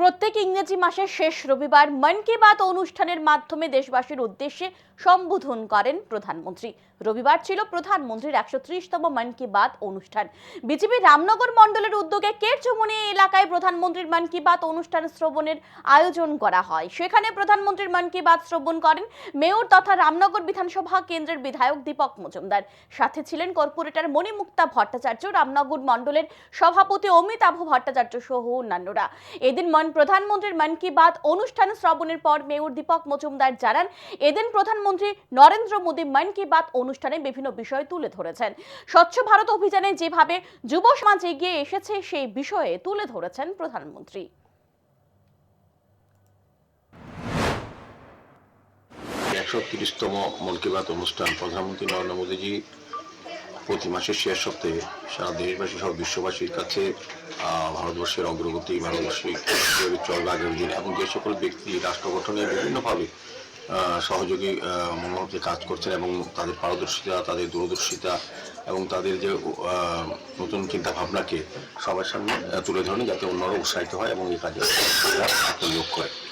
প্রত্যেক ইংরেজি মাসের শেষ রবিবার মন কি বাত অনুষ্ঠানের মাধ্যমে দেশবাসীর উদ্দেশ্যে সম্বোধন করেন প্রধানমন্ত্রী। রবিবার ছিল প্রধানমন্ত্রীর একশো ত্রিশতম মন কি বাত অনুষ্ঠান। বিজেপি রামনগর মণ্ডলের উদ্যোগে কেরচমনি এলাকায় প্রধানমন্ত্রীর মন কি বাত অনুষ্ঠান শ্রবণের আয়োজন করা হয়। সেখানে প্রধানমন্ত্রীর মন কি বাত শ্রবণ করেন মেয়র তথা রামনগর বিধানসভা কেন্দ্রের বিধায়ক দীপক মজুমদার। সাথে ছিলেন কর্পোরেটর মণিমুক্তা ভট্টাচার্য, রামনগর মণ্ডলের সভাপতি অমিতাভ ভট্টাচার্য সহ অন্যান্যরা। এদিন মন প্রধানমন্ত্রীর মন কি বাত অনুষ্ঠান শ্রবণের পর মেয়র দীপক মজুমদার জানান, এদিন প্রধানমন্ত্রী নরেন্দ্র মোদী মন কি বাত অনুষ্ঠানে বিভিন্ন বিষয় তুলে ধরেছেন। স্বচ্ছ ভারত অভিযানে যেভাবে যুব সমাজ এগিয়ে এসেছে, সেই বিষয়ে তুলে ধরেছেন প্রধানমন্ত্রী। একশো তিরিশতম মন কি বাত অনুষ্ঠান। প্রধানমন্ত্রী নরেন্দ্র মোদীজি প্রতি মাসের শেষ সপ্তাহে সারা দেশবাসী সহ বিশ্ববাসীর কাছে ভারতবর্ষের অগ্রগতি ভারতবর্ষের চলবে আগামী দিন এবং যে সকল ব্যক্তি রাষ্ট্র গঠনে বিভিন্নভাবে সহযোগী মনোভাবে কাজ করছেন এবং তাদের পারদর্শিতা, তাদের দূরদর্শিতা এবং তাদের যে নতুন চিন্তা ভাবনাকে সবার সামনে তুলে ধরেন যাতে অন্যরা উৎসাহিত হয় এবং এই কাজে করে